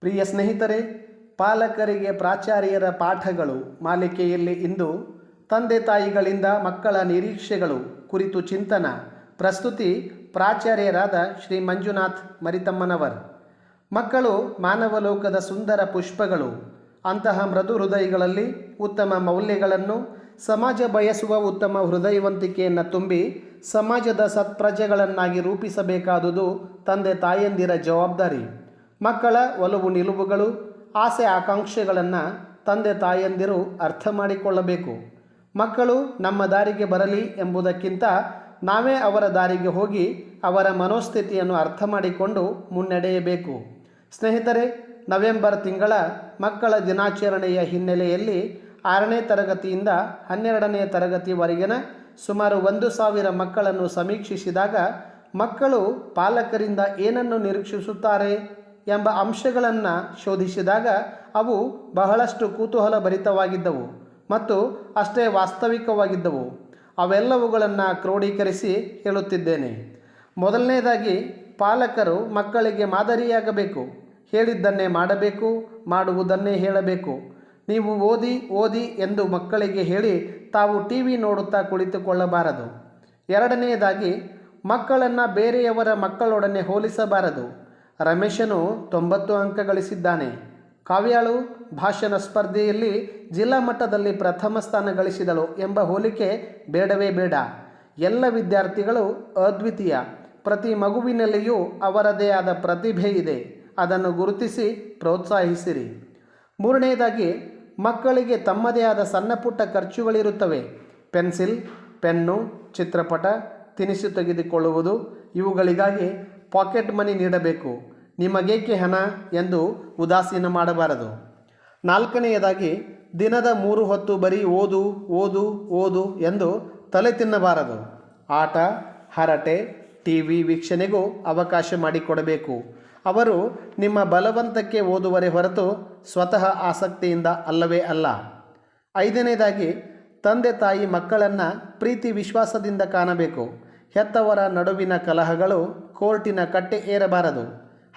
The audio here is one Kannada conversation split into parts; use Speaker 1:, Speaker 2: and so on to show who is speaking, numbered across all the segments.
Speaker 1: ಪ್ರಿಯ ಸ್ನೇಹಿತರೆ, ಪಾಲಕರಿಗೆ ಪ್ರಾಚಾರ್ಯರ ಪಾಠಗಳು ಮಾಲಿಕೆಯಲ್ಲಿ ಇಂದು ತಂದೆ ತಾಯಿಗಳಿಂದ ಮಕ್ಕಳ ನಿರೀಕ್ಷೆಗಳು ಕುರಿತು ಚಿಂತನ. ಪ್ರಸ್ತುತಿ ಪ್ರಾಚಾರ್ಯರಾದ ಶ್ರೀ ಮಂಜುನಾಥ್ ಮರಿತಮ್ಮನವರ್. ಮಕ್ಕಳು ಮಾನವಲೋಕದ ಸುಂದರ ಪುಷ್ಪಗಳು. ಅಂತಹ ಮೃದು ಹೃದಯಗಳಲ್ಲಿ ಉತ್ತಮ ಮೌಲ್ಯಗಳನ್ನು, ಸಮಾಜ ಬಯಸುವ ಉತ್ತಮ ಹೃದಯವಂತಿಕೆಯನ್ನು ತುಂಬಿ ಸಮಾಜದ ಸತ್ಪ್ರಜೆಗಳನ್ನಾಗಿ ರೂಪಿಸಬೇಕಾದುದು ತಂದೆ ತಾಯಂದಿರ ಜವಾಬ್ದಾರಿ. ಮಕ್ಕಳ ಒಲವು ನಿಲುವುಗಳು, ಆಸೆ ಆಕಾಂಕ್ಷೆಗಳನ್ನು ತಂದೆ ತಾಯಂದಿರು ಅರ್ಥ ಮಾಡಿಕೊಳ್ಳಬೇಕು. ಮಕ್ಕಳು ನಮ್ಮ ದಾರಿಗೆ ಬರಲಿ ಎಂಬುದಕ್ಕಿಂತ ನಾವೇ ಅವರ ದಾರಿಗೆ ಹೋಗಿ ಅವರ ಮನೋಸ್ಥಿತಿಯನ್ನು ಅರ್ಥ ಮಾಡಿಕೊಂಡು ಮುನ್ನಡೆಯಬೇಕು. ಸ್ನೇಹಿತರೆ, ನವೆಂಬರ್ ತಿಂಗಳ ಮಕ್ಕಳ ದಿನಾಚರಣೆಯ ಹಿನ್ನೆಲೆಯಲ್ಲಿ ಆರನೇ ತರಗತಿಯಿಂದ ಹನ್ನೆರಡನೇ ತರಗತಿವರೆಗಿನ ಸುಮಾರು ಒಂದು ಸಾವಿರ ಮಕ್ಕಳನ್ನು ಸಮೀಕ್ಷಿಸಿದಾಗ ಮಕ್ಕಳು ಪಾಲಕರಿಂದ ಏನನ್ನು ನಿರೀಕ್ಷಿಸುತ್ತಾರೆ? ಎಂಬ ಅಂಶಗಳನ್ನು ಶೋಧಿಸಿದಾಗ ಅವು ಬಹಳಷ್ಟು ಕುತೂಹಲ ಭರಿತವಾಗಿದ್ದವು ಮತ್ತು ಅಷ್ಟೇ ವಾಸ್ತವಿಕವಾಗಿದ್ದವು. ಅವೆಲ್ಲವುಗಳನ್ನು ಕ್ರೋಢೀಕರಿಸಿ ಹೇಳುತ್ತಿದ್ದೇನೆ. ಮೊದಲನೇದಾಗಿ, ಪಾಲಕರು ಮಕ್ಕಳಿಗೆ ಮಾದರಿಯಾಗಬೇಕು, ಹೇಳಿದ್ದನ್ನೇ ಮಾಡಬೇಕು, ಮಾಡುವುದನ್ನೇ ಹೇಳಬೇಕು. ನೀವು ಓದಿ ಓದಿ ಎಂದು ಮಕ್ಕಳಿಗೆ ಹೇಳಿ ತಾವು ಟಿ ವಿ ನೋಡುತ್ತಾ ಕುಳಿತುಕೊಳ್ಳಬಾರದು. ಎರಡನೆಯದಾಗಿ ಮಕ್ಕಳನ್ನು ಬೇರೆಯವರ ಮಕ್ಕಳೊಡನೆ ಹೋಲಿಸಬಾರದು. ರಮೇಶನು ತೊಂಬತ್ತು ಅಂಕ ಗಳಿಸಿದ್ದಾನೆ. ಕಾವ್ಯಾಳು ಭಾಷಣ ಸ್ಪರ್ಧೆಯಲ್ಲಿ ಜಿಲ್ಲಾ ಮಟ್ಟದಲ್ಲಿ ಪ್ರಥಮ ಸ್ಥಾನ ಗಳಿಸಿದಳು ಎಂಬ ಹೋಲಿಕೆ ಬೇಡವೇ ಬೇಡ. ಎಲ್ಲ ವಿದ್ಯಾರ್ಥಿಗಳು ಅದ್ವಿತೀಯ. ಪ್ರತಿ ಮಗುವಿನಲ್ಲಿಯೂ ಅವರದೇ ಆದ ಪ್ರತಿಭೆ ಇದೆ. ಅದನ್ನು ಗುರುತಿಸಿ ಪ್ರೋತ್ಸಾಹಿಸಿರಿ. ಮೂರನೆಯದಾಗಿ ಮಕ್ಕಳಿಗೆ ತಮ್ಮದೇ ಆದ ಸಣ್ಣ ಪುಟ್ಟ ಖರ್ಚುಗಳಿರುತ್ತವೆ. ಪೆನ್ಸಿಲ್, ಪೆನ್ನು, ಚಿತ್ರಪಟ, ತಿನಿಸು ತೆಗೆದುಕೊಳ್ಳುವುದು, ಇವುಗಳಿಗಾಗಿ ಪಾಕೆಟ್ ಮನಿ ನೀಡಬೇಕು. ನಿಮಗೇಕೆ ಹಣ ಎಂದು ಉದಾಸೀನ ಮಾಡಬಾರದು. ನಾಲ್ಕನೆಯದಾಗಿ, ದಿನದ ಮೂರು ಹೊತ್ತು ಬರೀ ಓದು ಓದು ಓದು ಎಂದು ತಲೆ ತಿನ್ನಬಾರದು. ಆಟ, ಹರಟೆ ಟಿ ವಿ ವೀಕ್ಷಣೆಗೂ ಅವಕಾಶ ಮಾಡಿಕೊಡಬೇಕು. ಅವರು ನಿಮ್ಮ ಬಲವಂತಕ್ಕೆ ಓದುವರೆ ಹೊರತು ಸ್ವತಃ ಆಸಕ್ತಿಯಿಂದ ಅಲ್ಲವೇ ಅಲ್ಲ. ಐದನೇದಾಗಿ ತಂದೆ ತಾಯಿ ಮಕ್ಕಳನ್ನು ಪ್ರೀತಿ ವಿಶ್ವಾಸದಿಂದ ಕಾಣಬೇಕು. ಹೆತ್ತವರ ನಡುವಿನ ಕಲಹಗಳು ಕೋರ್ಟಿನ ಕಟ್ಟೆ ಏರಬಾರದು.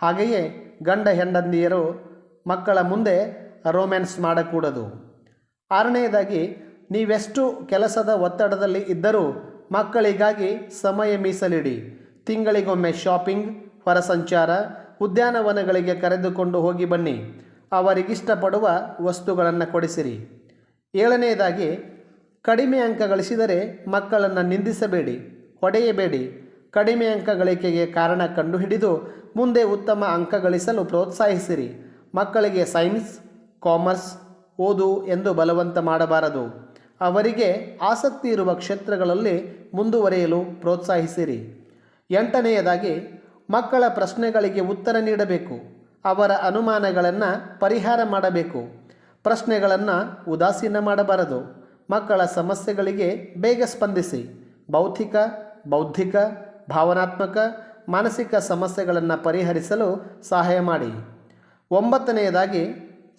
Speaker 1: ಹಾಗೆಯೇ ಗಂಡ ಹೆಂಡಂದಿಯರು ಮಕ್ಕಳ ಮುಂದೆ ರೋಮ್ಯಾನ್ಸ್ ಮಾಡಕೂಡದು. ಆರನೆಯದಾಗಿ, ನೀವೆಷ್ಟು ಕೆಲಸದ ಒತ್ತಡದಲ್ಲಿ ಇದ್ದರೂ ಮಕ್ಕಳಿಗಾಗಿ ಸಮಯ ಮೀಸಲಿಡಿ. ತಿಂಗಳಿಗೊಮ್ಮೆ ಶಾಪಿಂಗ್, ಹೊರಸಂಚಾರ, ಉದ್ಯಾನವನಗಳಿಗೆ ಕರೆದುಕೊಂಡು ಹೋಗಿ ಬನ್ನಿ. ಅವರಿಗಿಷ್ಟಪಡುವ ವಸ್ತುಗಳನ್ನು ಕೊಡಿಸಿರಿ. ಏಳನೆಯದಾಗಿ, ಕಡಿಮೆ ಅಂಕ ಗಳಿಸಿದರೆ ಮಕ್ಕಳನ್ನು ನಿಂದಿಸಬೇಡಿ, ಹೊಡೆಯಬೇಡಿ. ಕಡಿಮೆ ಅಂಕ ಗಳಿಕೆಗೆ ಕಾರಣ ಕಂಡುಹಿಡಿದು ಮುಂದೆ ಉತ್ತಮ ಅಂಕ ಗಳಿಸಲು ಪ್ರೋತ್ಸಾಹಿಸಿರಿ. ಮಕ್ಕಳಿಗೆ ಸೈನ್ಸ್, ಕಾಮರ್ಸ್ ಓದು ಎಂದು ಬಲವಂತ ಮಾಡಬಾರದು. ಅವರಿಗೆ ಆಸಕ್ತಿ ಇರುವ ಕ್ಷೇತ್ರಗಳಲ್ಲಿ ಮುಂದುವರಿಯಲು ಪ್ರೋತ್ಸಾಹಿಸಿರಿ. ಎಂಟನೆಯದಾಗಿ, ಮಕ್ಕಳ ಪ್ರಶ್ನೆಗಳಿಗೆ ಉತ್ತರ ನೀಡಬೇಕು. ಅವರ ಅನುಮಾನಗಳನ್ನು ಪರಿಹಾರ ಮಾಡಬೇಕು. ಪ್ರಶ್ನೆಗಳನ್ನು ಉದಾಸೀನ ಮಾಡಬಾರದು. ಮಕ್ಕಳ ಸಮಸ್ಯೆಗಳಿಗೆ ಬೇಗ ಸ್ಪಂದಿಸಿ. ಭೌತಿಕ ಬೌದ್ಧಿಕ ಭಾವನಾತ್ಮಕ, ಮಾನಸಿಕ ಸಮಸ್ಯೆಗಳನ್ನು ಪರಿಹರಿಸಲು ಸಹಾಯ ಮಾಡಿ. ಒಂಬತ್ತನೆಯದಾಗಿ,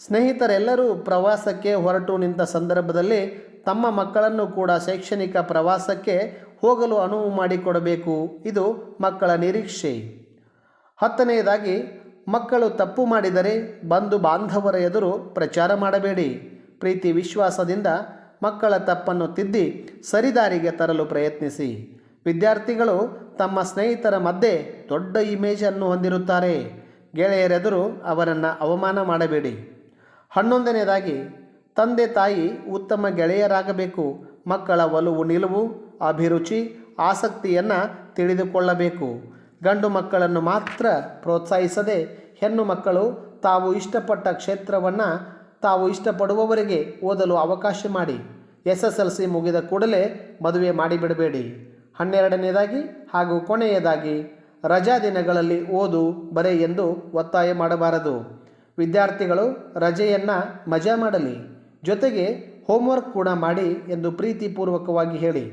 Speaker 1: ಸ್ನೇಹಿತರೆಲ್ಲರೂ ಪ್ರವಾಸಕ್ಕೆ ಹೊರಟು ನಿಂತ ಸಂದರ್ಭದಲ್ಲಿ ತಮ್ಮ ಮಕ್ಕಳನ್ನು ಕೂಡ ಶೈಕ್ಷಣಿಕ ಪ್ರವಾಸಕ್ಕೆ ಹೋಗಲು ಅನುವು ಮಾಡಿಕೊಡಬೇಕು. ಇದು ಮಕ್ಕಳ ನಿರೀಕ್ಷೆ. ಹತ್ತನೆಯದಾಗಿ, ಮಕ್ಕಳು ತಪ್ಪು ಮಾಡಿದರೆ ಬಂಧು ಬಾಂಧವರ ಎದುರು ಪ್ರಚಾರ ಮಾಡಬೇಡಿ. ಪ್ರೀತಿ ವಿಶ್ವಾಸದಿಂದ ಮಕ್ಕಳ ತಪ್ಪನ್ನು ತಿದ್ದಿ ಸರಿದಾರಿಗೆ ತರಲು ಪ್ರಯತ್ನಿಸಿ. ವಿದ್ಯಾರ್ಥಿಗಳು ತಮ್ಮ ಸ್ನೇಹಿತರ ಮಧ್ಯೆ ದೊಡ್ಡ ಇಮೇಜನ್ನು ಹೊಂದಿರುತ್ತಾರೆ. ಗೆಳೆಯರೆದುರು ಅವರನ್ನು ಅವಮಾನ ಮಾಡಬೇಡಿ. ಹನ್ನೊಂದನೇದಾಗಿ ತಂದೆ ತಾಯಿ ಉತ್ತಮ ಗೆಳೆಯರಾಗಬೇಕು. ಮಕ್ಕಳ ಒಲವು ನಿಲುವು, ಅಭಿರುಚಿ, ಆಸಕ್ತಿಯನ್ನು ತಿಳಿದುಕೊಳ್ಳಬೇಕು. ಗಂಡು ಮಕ್ಕಳನ್ನು ಮಾತ್ರ ಪ್ರೋತ್ಸಾಹಿಸದೆ ಹೆಣ್ಣು ಮಕ್ಕಳು ತಾವು ಇಷ್ಟಪಟ್ಟ ಕ್ಷೇತ್ರವನ್ನು ತಾವು ಇಷ್ಟಪಡುವವರಿಗೆ ಓದಲು ಅವಕಾಶ ಮಾಡಿ. ಎಸ್ ಎಸ್ ಎಲ್ ಸಿ ಮುಗಿದ ಕೂಡಲೇ ಮದುವೆ ಮಾಡಿಬಿಡಬೇಡಿ. ಹನ್ನೆರಡನೇದಾಗಿ ಹಾಗೂ ಕೊನೆಯದಾಗಿ ರಜಾ ದಿನಗಳಲ್ಲಿ ಓದು, ಬರೆ ಎಂದು ಒತ್ತಾಯ ಮಾಡಬಾರದು. ವಿದ್ಯಾರ್ಥಿಗಳು ರಜೆಯನ್ನು ಮಜಾ ಮಾಡಲಿ. ಜೊತೆಗೆ ಹೋಮ್ವರ್ಕ್ ಕೂಡ ಮಾಡಿ ಎಂದು ಪ್ರೀತಿಪೂರ್ವಕವಾಗಿ ಹೇಳಿ.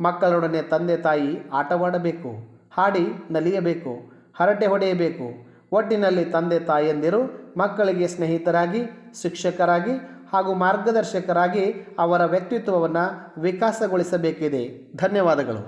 Speaker 1: ಮಕ್ಕಳೊಡನೆ ತಂದೆ ತಾಯಿ ಆಟವಾಡಬೇಕು, ಹಾಡಿ ನಲಿಯಬೇಕು, ಹರಟೆ ಹೊಡೆಯಬೇಕು. ಒಟ್ಟಿನಲ್ಲಿ ತಂದೆ ತಾಯಿಯಂದಿರು ಮಕ್ಕಳಿಗೆ ಸ್ನೇಹಿತರಾಗಿ, ಶಿಕ್ಷಕರಾಗಿ ಹಾಗೂ ಮಾರ್ಗದರ್ಶಕರಾಗಿ ಅವರ ವ್ಯಕ್ತಿತ್ವವನ್ನು ವಿಕಾಸಗೊಳಿಸಬೇಕಿದೆ. ಧನ್ಯವಾದಗಳು.